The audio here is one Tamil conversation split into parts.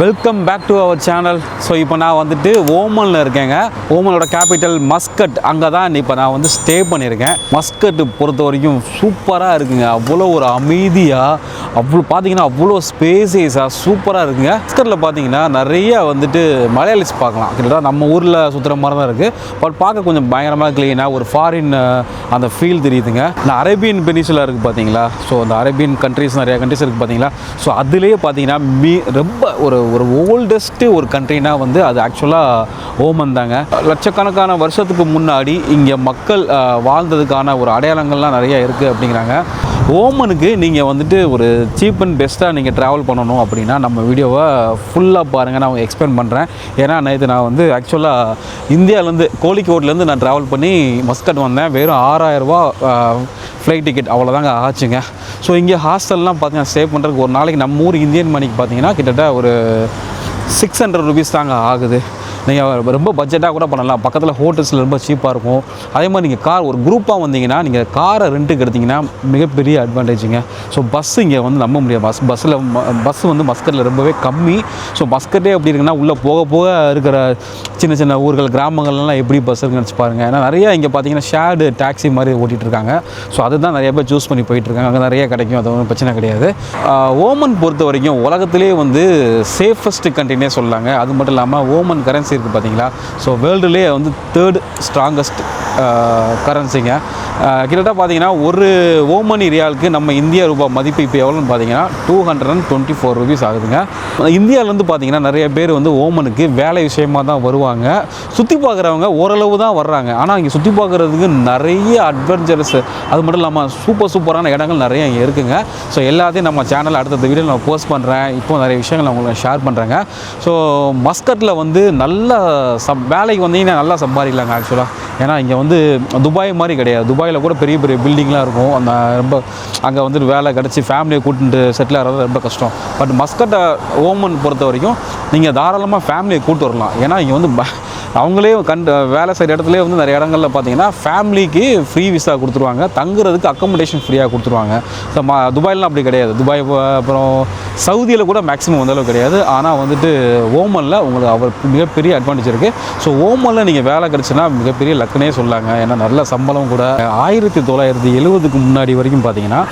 Welcome back to our channel so இப்போ நான் வந்துட்டு ஓமனில் இருக்கேங்க. ஓமனோட கேபிட்டல் மஸ்கட் அங்கே தான் இப்போ நான் வந்து ஸ்டே பண்ணியிருக்கேன். மஸ்கட் பொறுத்த வரைக்கும் சூப்பராக இருக்குங்க. அவ்வளோ ஒரு அமைதியாக அவ்வளோ பார்த்தீங்கன்னா அவ்வளோ ஸ்பேசியஸாக சூப்பராக இருக்குங்க. மஸ்கட்டில் பார்த்தீங்கன்னா நிறைய வந்துட்டு மலையாளிஸ் பார்க்கலாம். கிட்டத்தட்ட நம்ம ஊரில் சுற்றுற மாதிரி தான் இருக்குது பட் பார்க்க கொஞ்சம் பயங்கரமாக க்ளீனாக ஒரு ஃபாரின் அந்த ஃபீல் தெரியுதுங்க. இந்த அரேபியன் பெனிசுலா இருக்குது பார்த்தீங்களா ஸோ அந்த அரேபியன் கண்ட்ரிஸ் நிறைய கண்ட்ரிஸ் இருக்குது பார்த்தீங்களா ஸோ அதுலேயே பார்த்தீங்கன்னா மீ ரொம்ப ஒரு ஒரு ஓல்டஸ்ட்டு ஒரு கண்ட்ரினா வந்து அது ஆக்சுவலாக ஓமன் தாங்க. லட்சக்கணக்கான வருஷத்துக்கு முன்னாடி இங்கே மக்கள் வாழ்ந்ததுக்கான ஒரு அடையாளங்கள்லாம் நிறைய இருக்குது அப்படிங்கிறாங்க. ஓமனுக்கு நீங்கள் வந்துட்டு ஒரு சீப் அண்ட் பெஸ்ட்டாக நீங்கள் ட்ராவல் பண்ணணும் அப்படின்னா நம்ம வீடியோவை ஃபுல்லாக பாருங்கள் நான் எக்ஸ்பிளைன் பண்ணுறேன் ஏன்னா நேற்று நான் வந்து ஆக்சுவலாக இந்தியாவிலேருந்து கோழிக்கோட்லேருந்து நான் ட்ராவல் பண்ணி மஸ்கட் வந்தேன். வெறும் ஆறாயிரரூபா ஃப்ளைட் டிக்கெட் அவ்வளோதாங்க ஆச்சுங்க. ஸோ இங்கே ஹாஸ்டல்லாம் பார்த்தீங்கன்னா ஸ்டே பண்ணுறதுக்கு ஒரு நாளைக்கு நம்ம ஊர் இந்தியன் மணிக்கு பார்த்தீங்கன்னா கிட்டத்தட்ட ஒரு சிக்ஸ் ஹண்ட்ரட் ருபீஸ் தாங்க ஆகுது. நீங்கள் ரொம்ப பட்ஜெட்டாக கூட பண்ணலாம். பக்கத்தில் ஹோட்டல்ஸில் ரொம்ப சீப்பாக இருக்கும். அதே மாதிரி நீங்கள் கார் ஒரு குரூப்பாக வந்தீங்கன்னா நீங்கள் காரை ரெண்ட்டுக்கு எடுத்தீங்கன்னா மிகப்பெரிய அட்வான்டேஜுங்க ஸோ பஸ் இங்கே வந்து நம்ப முடியாது. பஸ் பஸ்ஸில் பஸ் வந்து மஸ்கட்டில் ரொம்பவே கம்மி. ஸோ மஸ்கட்டே எப்படி இருக்குன்னா உள்ளே போக போக இருக்கிற சின்ன சின்ன ஊர்கள் கிராமங்கள்லாம் எப்படி பஸ் இருக்குன்னு நினச்சி பாருங்கள் ஏன்னா நிறைய இங்கே பார்த்தீங்கன்னா ஷேர்டு டாக்ஸி மாதிரி ஓட்டிகிட்டு இருக்காங்க ஸோ அதுதான் நிறைய பேர் சூஸ் பண்ணி போயிட்டுருக்காங்க. அங்கே நிறைய கிடைக்கும். அது ஒன்றும் பிரச்சனை கிடையாது. ஓமன் பொறுத்த வரைக்கும் உலகத்திலே வந்து சேஃபஸ்ட் கண்ட்ரினே சொல்லலாங்க அது மட்டும் இல்லாமல் ஓமன் கரன்சி இருக்குது பார்த்தீங்களா? ஸோ வேர்ல்டுலேயே வந்து தேர்ட் ஸ்ட்ராங்கஸ்ட் கரன்சிங்க கிட்டத்தட்ட பார்த்தீங்கன்னா ஒரு ஓமனி ரியாலுக்கு நம்ம இந்திய ரூபாய் மதிப்பு இப்போ எவ்வளோன்னு பார்த்தீங்கன்னா two hundred and twenty four rupees ஆகுதுங்க இந்தியாவிலேருந்து பார்த்தீங்கன்னா நிறைய பேர் வந்து ஓமனுக்கு வேலை விஷயமா தான் வருவாங்க. சுற்றி பார்க்குறவங்க ஓரளவு தான் வர்றாங்க. ஆனால் இங்கே சுற்றி பார்க்குறதுக்கு நிறைய அட்வென்ச்சரஸ் அது மட்டும் இல்லாமல் சூப்பர் சூப்பரான இடங்கள் நிறைய இங்கே இருக்குங்க. ஸோ எல்லாத்தையும் நம்ம சேனல் அடுத்தடுத்த வீடியோ நான் போஸ்ட் பண்ணுறேன் இப்போ நிறைய விஷயங்கள் உங்களுக்கு ஷேர் பண்ணுறேங்க ஸோ மஸ்கட்டில் வந்து நல்ல சம் வேலைக்கு வந்தீங்கன்னா நல்லா சம்பாதிக்கலாங்க ஆக்சுவலாக ஏன்னா இங்கே வந்து துபாய் மாதிரி கிடையாது. துபாயில் கூட பெரிய பெரிய பில்டிங்லாம் இருக்கும். அந்த ரொம்ப அங்கே வந்து வேலை கிடச்சி ஃபேமிலியை கூட்டிட்டு செட்டில் ஆகிறது ரொம்ப கஷ்டம். பட் மஸ்கட்டை ஓமன் பொறுத்த வரைக்கும் நீங்கள் தாராளமாக ஃபேமிலியை கூட்டு வரலாம். ஏன்னா இங்கே வந்து அவங்களே கண்டு வேலை செய்கிற இடத்துல வந்து நிறைய இடங்கள்ல பார்த்தீங்கன்னா ஃபேமிலிக்கு ஃப்ரீ விசா கொடுத்துருவாங்க. தங்குறதுக்கு அக்கமடேஷன் ஃப்ரீயாக கொடுத்துருவாங்க. ஸோ மா துபாயிலாம் அப்படி கிடையாது. துபாய் அப்புறம் சவுதியில் கூட மேக்ஸிமம் வந்தளவு கிடையாது. ஆனால் வந்துட்டு ஓமனில் உங்களுக்கு அவர் மிகப்பெரிய அட்வான்டேஜ் இருக்குது ஸோ ஓமனில் நீங்கள் வேலை கிடச்சுன்னா மிகப்பெரிய லக்குனே சொல்லாங்க. ஏன்னா நல்ல சம்பளம் கூட. ஆயிரத்தி தொள்ளாயிரத்தி எழுபதுக்கு முன்னாடி வரைக்கும் பார்த்தீங்கன்னா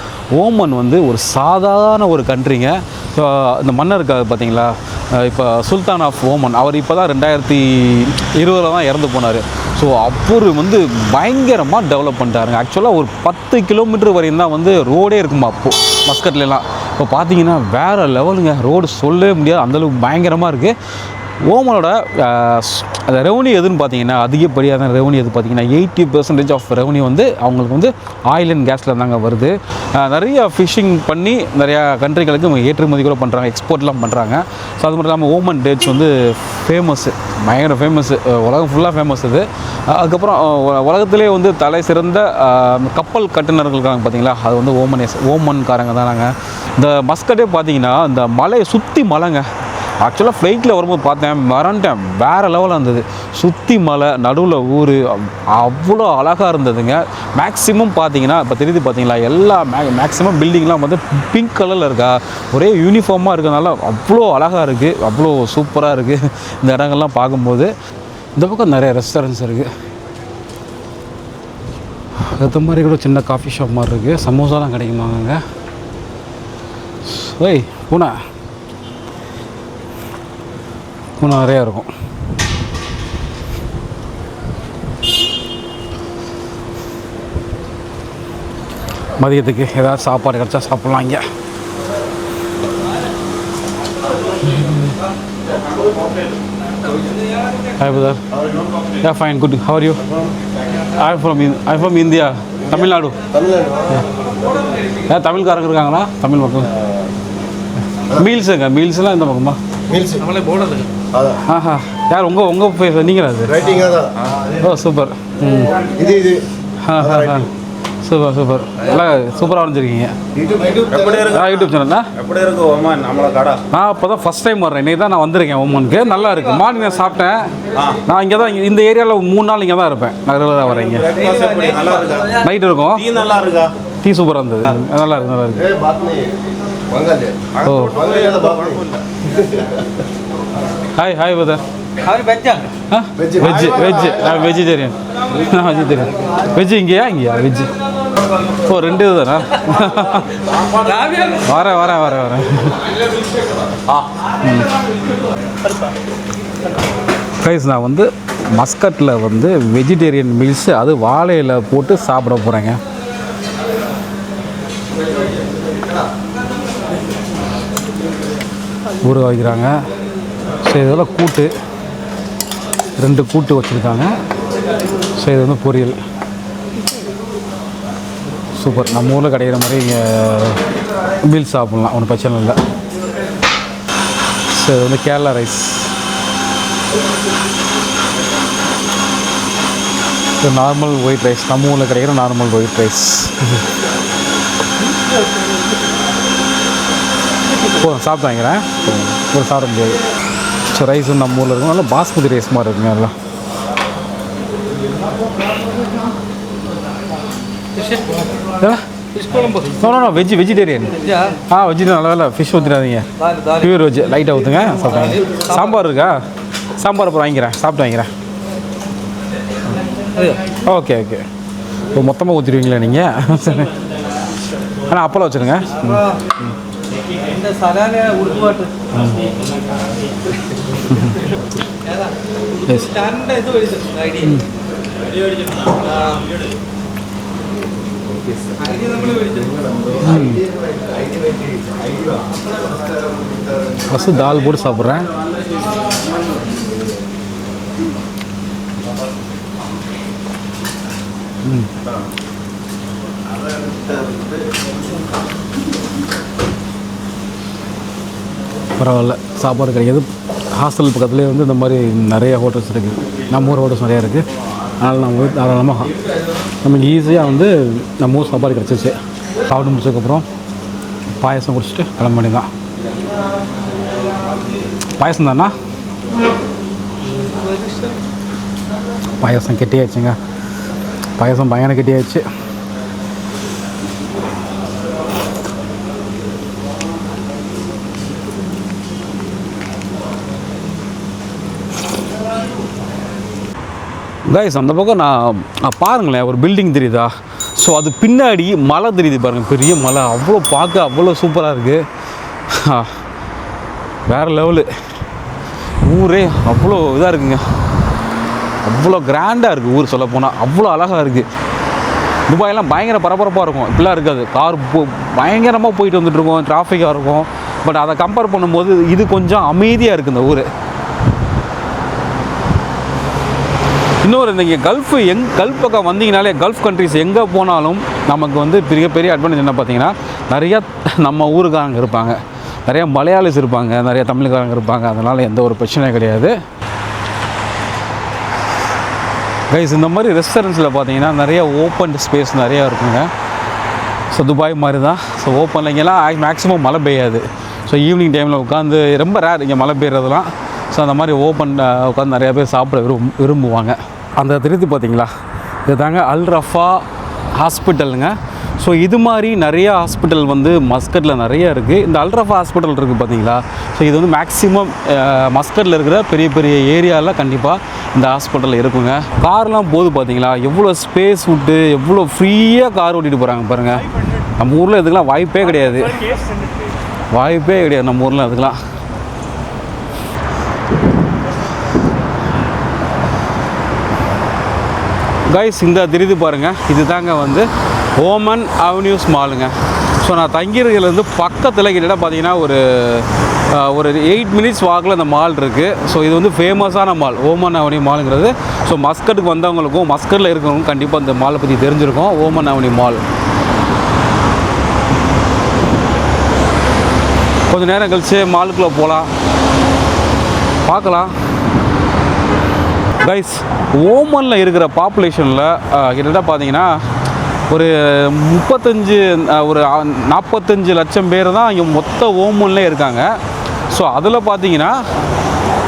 ஓமன் வந்து ஒரு சாதாரண ஒரு கண்ட்ரிங்க. இந்த மன்னர் இருக்காது பார்த்தீங்களா இப்போ சுல்தான் ஆஃப் ஓமன் அவர் இப்போ தான் ரெண்டாயிரத்தி இருபதில் தான் இறந்து போனார். ஸோ அவர் வந்து பயங்கரமாக டெவலப் பண்ணிட்டாருங்க. ஆக்சுவலாக ஒரு பத்து கிலோமீட்டர் வரையும் தான் வந்து ரோடே இருக்குமா அப்போது மஸ்கட்லலாம். இப்போ பார்த்தீங்கன்னா வேறு லெவலுங்க ரோடு சொல்லவே முடியாது. அந்தளவுக்கு பயங்கரமாக இருக்குது ஓமனோட அந்த ரெவன்யூ எதுன்னு பார்த்தீங்கன்னா அதிகப்படியான ரெவன்யூ எது பார்த்தீங்கன்னா எயிட்டி பர்சன்டேஜ் ஆஃப் ரெவன்யூ வந்து அவங்களுக்கு வந்து ஆயில் அண்ட் கேஸில் தாங்க வருது. நிறைய ஃபிஷிங் பண்ணி நிறையா கண்ட்ரிகளுக்கு ஏற்றுமதி கூட பண்ணுறாங்க எக்ஸ்போர்ட்லாம் பண்ணுறாங்க ஸோ அது மட்டும் இல்லாமல் ஓமன் டேட்ஸ் வந்து ஃபேமஸ்ஸு பயங்கர ஃபேமஸ்ஸு உலகம் ஃபுல்லாக ஃபேமஸ் இது. அதுக்கப்புறம் உலகத்திலே வந்து தலை சிறந்த கப்பல் கட்டுநர்கள் இருக்காங்க பார்த்தீங்களா அது வந்து ஓமனேஸ் ஓமன்காரங்க தான் நாங்கள் இந்த மஸ்கட்டே பார்த்தீங்கன்னா இந்த மலையை சுற்றி மலைங்க. ஆக்சுவலாக ஃப்ளைட்டில் வரும்போது பார்த்தேன் மறந்துட்டேன். வேறு லெவலில் இருந்தது. சுற்றி மலை நடுவில் ஊர் அவ்வளோ அழகாக இருந்ததுங்க. மேக்ஸிமம் பார்த்தீங்கன்னா இப்போ தெரியுது பார்த்தீங்களா எல்லா மே மேக்ஸிமம் பில்டிங்லாம் வந்து பிங்க் கலரில் இருக்கா? ஒரே யூனிஃபார்மாக இருக்கிறதுனால அவ்வளோ அழகாக இருக்குது அவ்வளோ சூப்பராக இருக்குது இந்த இடங்கள்லாம் பார்க்கும்போது. இந்த பக்கம் நிறைய ரெஸ்டாரண்ட்ஸ் இருக்குது அது மாதிரி கூட சின்ன காஃபி ஷாப் மாதிரி இருக்குது சமோசாலாம் கிடைக்குமாங்க? ஓய் பூனை. பூனை நிறையா இருக்கும். மதியத்துக்கு ஏதாவது சாப்பாடு கிடச்சா சாப்பிட்லாம் இங்கே. Hi brother. Yeah, fine, good. How are you? I'm from I'm from India, Tamil Nadu ஏன் தமிழ்காரங்க இருக்காங்களா? தமிழ் மக்கள். மீல்ஸுங்க மீல்ஸ்லாம் இந்த பக்கமா? மீல்ஸ் நம்மளே போர்டு அதான். யார் உங்கள் உங்கள் பேர் நீங்களா அது? ரைட்டிங்காக தான் ஓ சூப்பர். ம். இது இது. Super super. நல்லா சூப்பராக வரைஞ்சிருக்கீங்க. யூடியூப் சேனலா எப்படி இருக்கு ஓமான் நம்மளோட கடை. நான் இப்போ தான் ஃபஸ்ட் டைம் வர்றேன். இன்றைக்கி தான் நான் வந்திருக்கேன் ஓமானுக்கு நல்லா இருக்குது மார்னிங் நான் சாப்பிட்டேன். நான் இங்கே தான் இந்த ஏரியாவில் மூணு நாள் இங்கே தான் இருப்பேன். நான் ரெகுலராக வரேன் இங்கே. நைட் இருக்கும். டீ நல்லா இருக்கா? டீ சூப்பராக இருந்தது. நல்லா இருக்கு நல்லா இருக்கு. ஓ. ಬಂಗಾಲಿ ಬಾಬು ஹாய் ஹாய் பதர் அவர் பெஜ்ஜா ஆ வெஜ் வெஜ் நான் வெஜிடேரியன் நான் வெஜிடேரியன் வெஜ் இங்கேயா இங்கேயா வெஜ் ஓ ரெண்டு இதுதானா வரேன் வரேன் வரேன் வரேன் கைஸ் நான் வந்து மஸ்கட்டில் வந்து வெஜிடேரியன் மீல்ஸ் அது வாழையில போட்டு சாப்பிட போகிறேங்க ஊற வைக்கிறாங்க. ஸோ இதெல்லாம் கூட்டு. ரெண்டு கூட்டு வச்சுருக்காங்க. ஸோ இது வந்து பொரியல். சூப்பர். நம்ம ஊரில் கிடைக்கிற மாதிரி இங்கே மீல் சாப்பிட்லாம். ஒன்றும் பிரச்சனை இல்லை. ஸோ இது வந்து Kerala rice. Normal white rice. நம்ம ஊரில் கிடைக்கிற நார்மல் ஒயிட் ரைஸ். போதும் சாப்பிட்டு வாங்கிறேன் ஒரு சாப்பிட முடியாது. ஸோ ரைஸ் நம்ம ஊரில் இருக்கும். நல்லா பாஸ்மதி ரைஸ் மாதிரி இருக்குங்க எல்லாம் வெஜ் வெஜிடேரியன் ஆ வெஜிடேரியன் நல்ல வேலை ஃபிஷ் ஊற்றிடாதீங்க பியூர் வெஜ் லைட்டாக ஊற்றுங்க சாப்பிட்டாங்க சாம்பார் இருக்கா? சாம்பார் அப்புறம் வாங்கிக்கிறேன். சாப்பிட்டு வாங்கிக்கிறேன். Okay okay. இப்போ மொத்தமாக ஊற்றிடுவீங்களா நீங்கள் ஆனால் அப்பளம் வச்சுருங்க. இந்த സലാന ഉടുക്കുപാട്ട് எஸ் സ്റ്റാൻഡിന്റെ ഇത് മേടിച്ചു ഐഡി ഐഡി നമ്മൾ മേടിച്ചു ஃபஸ்ட்டு தால் போட்டு சாப்பிட்றேன் ம். பரவாயில்ல சாப்பாடு கிடைக்கிது. ஹாஸ்டல் பக்கத்துலேயே வந்து இந்த மாதிரி நிறைய ஹோட்டல்ஸ் இருக்குது நம்ம ஊர் ஹோட்டல்ஸ் நிறையா இருக்குது அதனால் நம்ம ஊர் தாராளமாக நமக்கு ஈஸியாக வந்து நம்ம ஊர் சாப்பாடு கிடச்சிச்சு சாப்பிட்டு முடிச்சதுக்கப்புறம் பாயசம் குடிச்சிட்டு கிளம்ப வேண்டியதான் பாயசம் தானா? பாயசம் கெட்டியாச்சுங்க பாயசம் பயங்கர கெட்டியாச்சு கைஸ் அந்த பக்கம் நான் நான் பாருங்களேன் ஒரு பில்டிங் தெரியுதா? ஸோ அது பின்னாடி மலை தெரியுது பாருங்கள் பெரிய மலை. அவ்வளோ பார்க்க அவ்வளோ சூப்பராக இருக்குது வேறு லெவலு ஊரே அவ்வளோ இதாக இருக்குங்க. அவ்வளோ கிராண்டாக இருக்குது ஊர் சொல்ல போனால் அவ்வளோ அழகாக இருக்குது துபாயெல்லாம் பயங்கர பரபரப்பாக இருக்கும். இப்படிலாம் இருக்காது. கார் போ பயங்கரமாக போயிட்டு வந்துட்டுருக்கோம் டிராஃபிக்காக இருக்கும். பட் அதை கம்பேர் பண்ணும்போது இது கொஞ்சம் அமைதியாக இருக்குது இந்த ஊர். இன்னொரு நீங்கள் கல்ஃப் எங் கல்ஃப் பக்கம் வந்தீங்கனாலே கல்ஃப் கண்ட்ரிஸ் எங்கே போனாலும் நமக்கு வந்து பெரிய பெரிய அட்வான்டேஜ் என்ன பார்த்தீங்கன்னா நிறையா நம்ம ஊருக்காரங்க இருப்பாங்க. நிறையா மலையாளிஸ் இருப்பாங்க நிறைய தமிழ்காரங்க இருப்பாங்க. அதனால் எந்த ஒரு பிரச்சனையும் கிடையாது. கைஸ் இந்த மாதிரி ரெஸ்டாரண்ட்ஸில் பார்த்தீங்கன்னா நிறைய ஓப்பன் ஸ்பேஸ் நிறையா இருக்குங்க. ஸோ துபாய் மாதிரி தான். ஸோ ஓப்பனில் இங்கெல்லாம் மேக்ஸிமம் மழை பெய்யாது. ஸோ ஈவினிங் டைமில் உட்காந்து ரொம்ப ரேர் இங்கே மழை பெய்கிறதுலாம் ஸோ அந்த மாதிரி ஓப்பன் உட்காந்து நிறையா பேர் சாப்பிட விரும் விரும்புவாங்க. அந்த திருத்தி பார்த்தீங்களா? இது தாங்க அல் ரஃபா ஹாஸ்பிட்டலுங்க. ஸோ இது மாதிரி நிறைய ஹாஸ்பிட்டல் வந்து மஸ்கட்டில் நிறைய இருக்குது இந்த அல்ரஃபா ஹாஸ்பிட்டல் இருக்குது பார்த்தீங்களா? ஸோ இது வந்து மேக்ஸிமம் மஸ்கட்டில் இருக்கிற பெரிய பெரிய ஏரியாவில் கண்டிப்பாக இந்த ஹாஸ்பிட்டல் இருக்குங்க. கார்லாம் போது பார்த்தீங்களா? எவ்வளோ ஸ்பேஸ் விட்டு எவ்வளோ ஃப்ரீயாக கார் ஓட்டிகிட்டு போகிறாங்க பாருங்கள் நம்ம ஊரில் இதுக்கெல்லாம் வாய்ப்பே கிடையாது. வாய்ப்பே கிடையாது நம்ம ஊரில் அதுக்கெலாம் கைஸ் இந்த திருதி பாருங்கள் இது தாங்க வந்து ஓமன் அவென்யூஸ் மாலுங்க ஸோ நான் தங்கியிருக்கிறதுலேருந்து பக்கத்தில் கிட்டத்தட்ட பார்த்தீங்கன்னா ஒரு ஒரு எயிட் மினிட்ஸ் வாக்கில் இந்த மால் இருக்குது ஸோ இது வந்து ஃபேமஸான மால் ஓமன் அவனி மாலுங்கிறது ஸோ மஸ்கட்டுக்கு வந்தவங்களுக்கும் மஸ்கட்டில் இருக்கிறவங்களுக்கும் கண்டிப்பாக இந்த மாலை பற்றி தெரிஞ்சிருக்கும். ஓமன் அவனி மால் கொஞ்சம் நேரம் கழிச்சு மாலுக்குள்ளே போகலாம் பார்க்கலாம். கைஸ் ஓமனில் இருக்கிற பாப்புலேஷனில் கிட்டத்தட்ட பார்த்தீங்கன்னா ஒரு முப்பத்தஞ்சு ஒரு நாற்பத்தஞ்சு லட்சம் பேர் தான் இங்கே மொத்த ஓமன்லேயே இருக்காங்க. ஸோ அதில் பார்த்தீங்கன்னா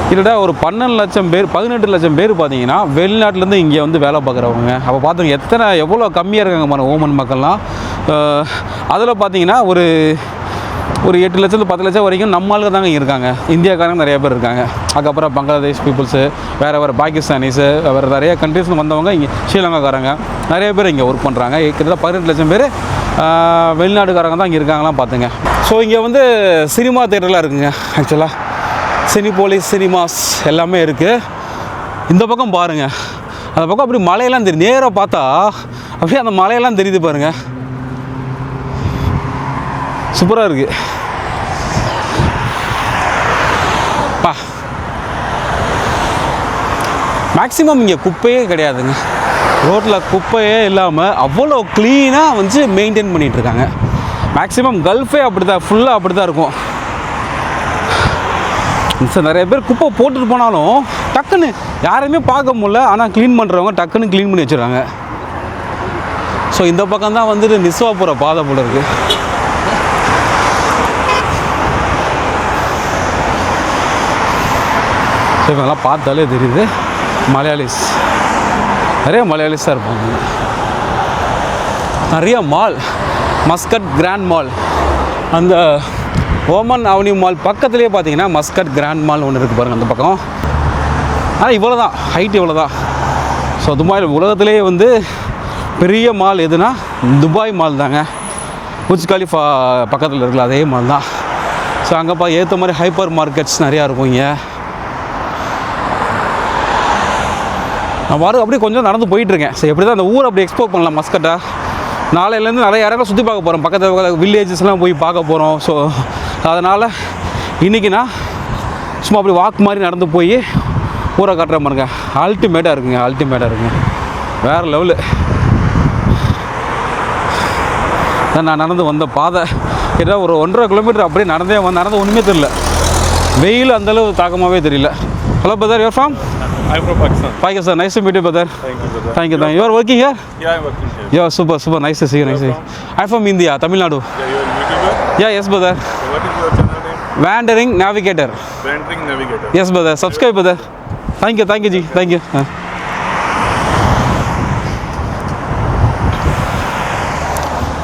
கிட்டத்தட்ட ஒரு பன்னெண்டு லட்சம் பேர் பதினெட்டு லட்சம் பேர் பார்த்தீங்கன்னா வெளிநாட்டிலேருந்து இங்கே வந்து வேலை பார்க்குறவங்க. அப்போ பார்த்துங்க எத்தனை எவ்வளோ கம்மியாக இருக்காங்க பாருங்க ஓமன் மக்கள்லாம். அதில் பார்த்தீங்கன்னா ஒரு ஒரு எட்டு லட்சத்து பத்து லட்சம் வரைக்கும் நம்மளுக்கு தாங்க இருக்காங்க. இந்தியாக்காரங்க நிறைய பேர் இருக்காங்க. அதுக்கப்புறம் பங்களாதேஷ் பீப்புள்ஸு வேறு வேறு பாகிஸ்தானிஸு வேறு நிறைய கண்ட்ரீஸ்ல வந்தவங்க இங்கே ஸ்ரீலங்காக்காரங்க. நிறைய பேர் இங்கே ஒர்க் பண்ணுறாங்க கிட்டத்தட்ட பதினெட்டு லட்சம் பேர் வெளிநாட்டுக்காரங்க தான் இங்கே இருக்காங்களாம் பார்த்துங்க ஸோ இங்கே வந்து சினிமா தேட்டர்லாம் இருக்குங்க ஆக்சுவலாக சினி போலீஸ் சினிமாஸ் எல்லாமே இருக்குது இந்த பக்கம் பாருங்கள் அந்த பக்கம் அப்படி மலையெல்லாம் தெரியும் நேராக பார்த்தா அப்படியே அந்த மலையெல்லாம் தெரியுது பாருங்கள் சூப்பராக இருக்குது பா. மேக்ஸிமம் இங்கே குப்பையே கிடையாதுங்க. ரோட்டில் குப்பையே இல்லாமல் அவ்வளோ க்ளீனாக வந்து மெயின்டைன் பண்ணிகிட்டு இருக்காங்க. மேக்ஸிமம் கல்ஃபே அப்படி தான் ஃபுல்லாக அப்படி தான் இருக்கும். சார் நிறைய பேர் குப்பை போட்டுட்டு போனாலும் டக்குன்னு யாரையுமே பார்க்க முடில ஆனால் க்ளீன் பண்ணுறவங்க டக்குன்னு க்ளீன் பண்ணி வச்சுருக்காங்க ஸோ இந்த பக்கம் தான் வந்துட்டு நிஸ்வா போகிற பாதை போல இருக்குது இவங்கெல்லாம் பார்த்தாலே தெரியுது. மலையாளிஸ். நிறைய மலையாளிஸ் தான் இருப்பாங்க. நிறைய மால் மஸ்கட் கிராண்ட் மால் அந்த ஓமன் அவென்யூ மால் பக்கத்துலேயே பார்த்தீங்கன்னா மஸ்கட் கிராண்ட் மால் ஒன்று இருக்குது பாருங்கள் அந்த பக்கம். ஆனால் இவ்வளோ தான் ஹைட் இவ்வளோ தான் ஸோ துபாயில் உலகத்துலேயே வந்து பெரிய மால் எதுனா துபாய் மால் தாங்க. புஜ் கலிஃபா பக்கத்தில் இருக்குல்ல அதே மால் தான். ஸோ அங்கேப்பா ஏற்ற மாதிரி ஹைப்பர் மார்க்கெட்ஸ் நிறையா இருக்கும் இங்கே. நான் வரும் அப்படியே கொஞ்சம் நடந்து போயிட்டுருக்கேன். சரி எப்படி தான் அந்த ஊர் அப்படி எக்ஸ்ப்ளோர் பண்ணலாம் மஸ்கட்டா. நாளையிலேருந்து நிறைய இடங்கள் சுற்றி பார்க்க போகிறோம் பக்கத்தில் வில்லேஜஸ்லாம் போய் பார்க்க போகிறோம் ஸோ அதனால் இன்றைக்கி நான் சும்மா அப்படி வாக் மாதிரி நடந்து போய் ஊரை காட்டுற பாருங்க. அல்டிமேட்டாக இருக்குங்க அல்டிமேட்டாக இருக்குங்க. வேறு லெவலு நான் நடந்து வந்த பாதை. கிட்ட ஒரு ஒன்றரை கிலோமீட்டர் அப்படியே நடந்தே வந்து நடந்து ஒன்றுமே தெரியல. வெயில் அந்தளவு தாக்கமாகவே தெரியல. Hello brother you're from I'm from Pakistan. Pakistan. Nice to meet you, brother. Thank you, brother. Thank you. Thank you. You are working here? Yeah, I'm working here. Yeah, super, super. Nice to see you. Nice to see you. I'm from India, Tamil Nadu. Yeah, you're a YouTuber. Yeah, yes, brother. So what is your channel name? Wandering Navigator. Wandering Navigator. Yes, brother. Subscribe, brother. Thank you, thank you, Ji. Thank you. Uh.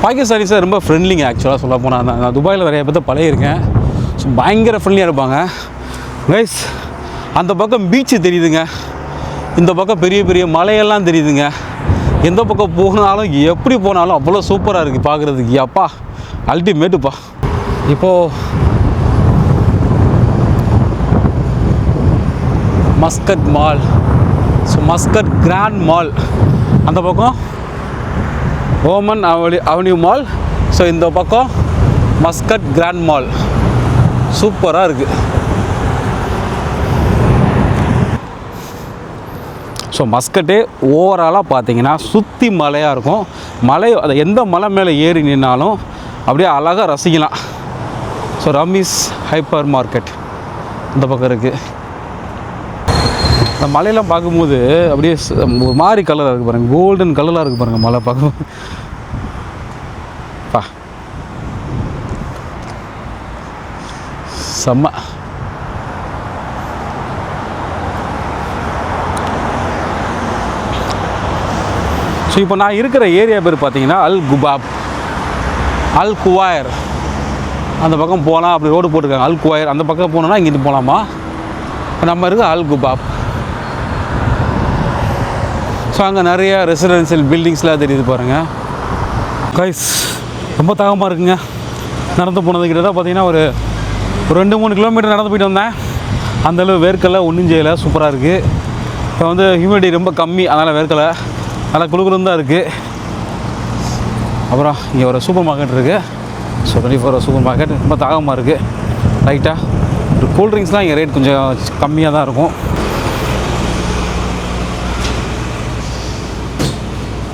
பாகிஸ்தானிஸை ரொம்ப ஃப்ரெண்ட்லிங்க ஆக்சுவலாக சொல்ல போனால் நான் துபாயில் நிறைய பேர்த்த பழகிருக்கேன் ஸோ பயங்கர ஃப்ரெண்ட்லியாக இருப்பாங்க கைஸ் அந்த பக்கம் பீச்சு தெரியுதுங்க. இந்த பக்கம் பெரிய பெரிய மலையெல்லாம் தெரியுதுங்க. எந்த பக்கம் போனாலும் எப்படி போனாலும் அவ்வளோ சூப்பராக இருக்குது பார்க்குறதுக்கு அப்பா அல்டிமேட்டுப்பா இப்போது Muscat mall so Muscat grand mall அந்த பக்கம் Oman avenue avenue mall so இந்த பக்கம் மஸ்கட் கிராண்ட் மால் சூப்பராக இருக்குது ஸோ மஸ்கட்டே ஓவராலாக பார்த்தீங்கன்னா சுற்றி மலையாக இருக்கும். மலை அது எந்த மலை மேலே ஏறி நின்னாலும் அப்படியே அழகாக ரசிக்கலாம். ஸோ ரமீஸ் ஹைப்பர் மார்க்கெட் இந்த பக்கம் இருக்குது அந்த மலையெல்லாம் பார்க்கும்போது அப்படியே ஒரு மாதிரி கலராக இருக்குது பாருங்கள் கோல்டன் கலராக இருக்குது பாருங்கள் மலை பார்க்கும் பா. செம்ம. ஸோ இப்போ நான் இருக்கிற ஏரியா பேர் பார்த்தீங்கன்னா அல் குபாப் அல் குவாயர். அந்த பக்கம் போகலாம் அப்படி ரோடு போட்டிருக்காங்க. அல் குவாயர் அந்த பக்கம் போனோன்னா இங்கேருந்து போகலாமா நம்ம இருக்க அல் குபாப். ஸோ அங்கே நிறைய ரெசிடென்சியல் பில்டிங்ஸ்லாம் தெரியுது பாருங்கள் கைஸ் ரொம்ப தாகமாக இருக்குங்க. நடந்து போனது கிட்ட தான் பார்த்தீங்கன்னா ஒரு ஒரு ரெண்டு மூணு கிலோமீட்டர் நடந்து போயிட்டு வந்தேன். அந்தளவு வேர்க்கலை ஒன்றும் செய்யலை. சூப்பராக இருக்குது இப்போ வந்து ஹியூமிடிட்டி ரொம்ப கம்மி. அதனால் வேர்க்கலை நல்லா குளுகுலுந்தான் இருக்குது அப்புறம் இங்கே ஒரு சூப்பர் மார்க்கெட் இருக்குது so twenty four supermarket. ரொம்ப தாகமாக இருக்குது லைட்டாக ஒரு கூல்ட்ரிங்க்ஸ்லாம் இங்கே ரேட் கொஞ்சம் கம்மியாக தான் இருக்கும்.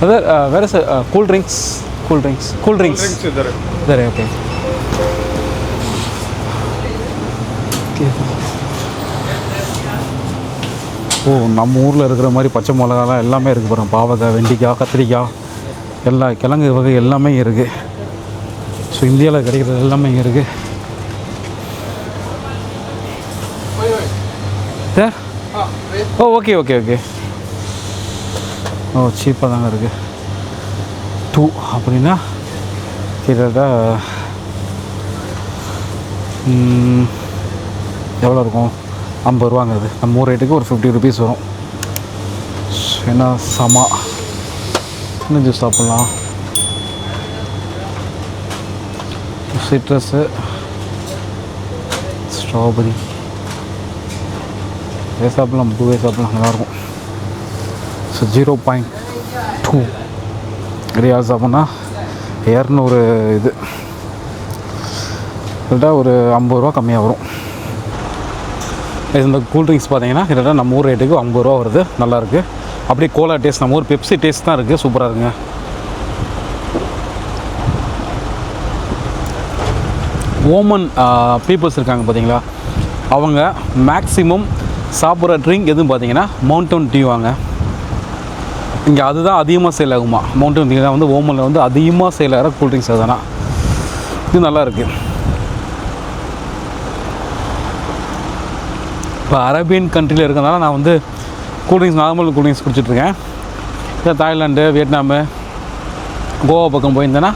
அதர் வேறு sir cool drinks cool drinks cool drinks இதரே okay ஓ நம்ம ஊரில் இருக்கிற மாதிரி பச்சை மிளகாலாம் எல்லாமே இருக்குது பாருங்க. பாவக்காய் வெண்டிக்காய் கத்திரிக்காய் எல்லா கிழங்கு வகை எல்லாமே இருக்குது ஸோ இந்தியாவில் கிடைக்கிறது எல்லாமே இங்கே இருக்குது சார் ஓ ஓகே ஓகே ஓகே ஓ சீப்பாக தாங்க இருக்குது டூ அப்படின்னா கிட்டத்தட்ட எவ்வளோ இருக்கும்? ஐம்பது ரூபாங்கிறது. நம்ம ஊர் ரேட்டுக்கு ஒரு ஃபிஃப்டி ருபீஸ் வரும். என்ன சமா. இன்னும் ஜூஸ் சாப்பிட்லாம்? சிட்ரஸ்ஸு ஸ்ட்ராபெரி இதே சாப்பிட்லாம் பூவே சாப்பிட்லாம் நல்லாயிருக்கும். So zero point two riyal சாப்பிட்னா? இரநூறு இது. ஒரு ஐம்பது ரூபா கம்மியாக வரும். இது இந்த கூல்ட்ரிங்க்ஸ் பார்த்தீங்கன்னா கிட்டத்தட்ட நம்ம ஊர் ரேட்டுக்கு ஐம்பது ரூபா வருது. நல்லாயிருக்கு அப்படியே கோலா டேஸ்ட் நம்ம ஊர் பெப்சி டேஸ்ட் தான் இருக்குது சூப்பராக இருக்குங்க. ஓமன் பீப்புள்ஸ் இருக்காங்க பார்த்தீங்களா? அவங்க மேக்ஸிமம் சாப்பிட்ற ட்ரிங்க் எதுவும் பார்த்தீங்கன்னா மவுண்டன் டீ வாங்க. இங்கே அதுதான் அதிகமாக சேல் ஆகுமா? மவுண்டன் டீ தான் வந்து ஓமனில் வந்து அதிகமாக சேல் ஆகிற கூல்ட்ரிங்க்ஸ் அதுதானா? இது நல்லா இப்போ அரேபியன் கண்ட்ரியில் இருக்கிறதுனால நான் வந்து கூல்ட்ரிங்க்ஸ் நார்மல் கூல்ட்ரிங்க்ஸ் குடிச்சிட்ருக்கேன் இல்லை தாய்லாந்து வியட்நாமு கோவா பக்கம் போயிருந்தேன்னா